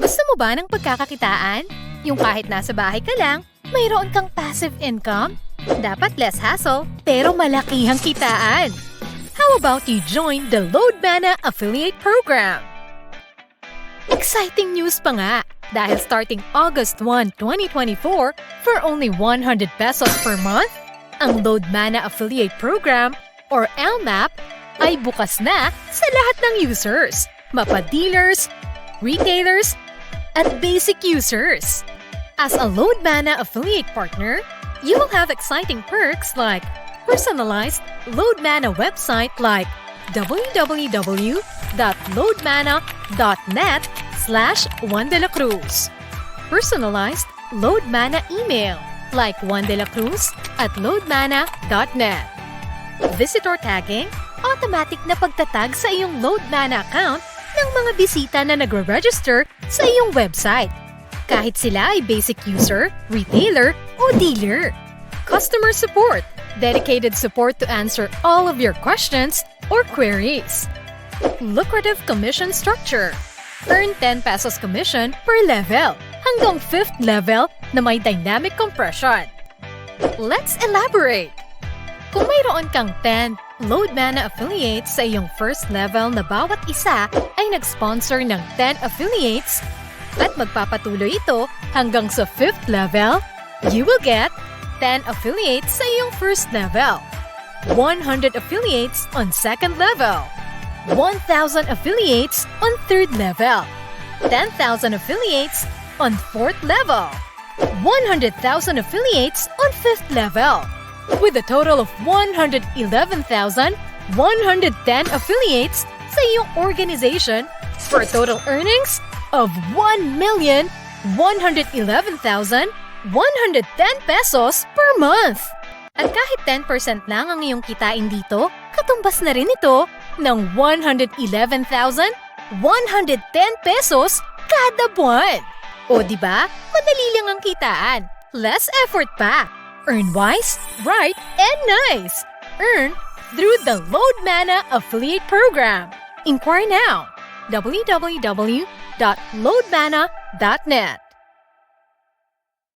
Gusto mo ba ng pagkakakitaan? Yung kahit nasa bahay ka lang, mayroon kang passive income? Dapat less hassle, pero malakihang kitaan. How about you join the Loadmana Affiliate Program? Exciting news pa nga! Dahil starting August 1, 2024, for only 100 pesos per month, ang Loadmana Affiliate Program or LMAP ay bukas na sa lahat ng users, mapa-dealers, retailers, at basic users. As a Loadmana affiliate partner, you will have exciting perks like personalized Loadmana website like www.loadmana.net slash Cruz. Personalized Loadmana email like Cruz at loadmana.net. Visitor tagging, automatic na pagtatag sa iyong Loadmana account ng mga bisita na nagre-register sa iyong website. Kahit sila ay basic user, retailer, o dealer. Customer support, dedicated support to answer all of your questions or queries. Lucrative commission structure. Earn 10 pesos commission per level hanggang 5th level na may dynamic compression. Let's elaborate! Kung mayroon kang 10 Loadmana affiliates sa iyong first level na bawat isa ay nag-sponsor ng 10 affiliates at magpapatuloy ito hanggang sa 5th level, you will get 10 affiliates sa iyong first level, 100 affiliates on second level, 1,000 affiliates on third level, 10,000 affiliates on fourth level, 100,000 affiliates on fifth level, with a total of 111,110 affiliates sa iyong organization for total earnings of 1,111,110 pesos per month. At kahit 10% lang ang iyong kitain dito, katumbas na rin ito ng 111,110 pesos kada buwan. O di ba? Madali lang ang kitaan. Less effort pa. Earn wise, right, and nice. Earn through the Loadmana Affiliate Program. Inquire now. www.loadmana.net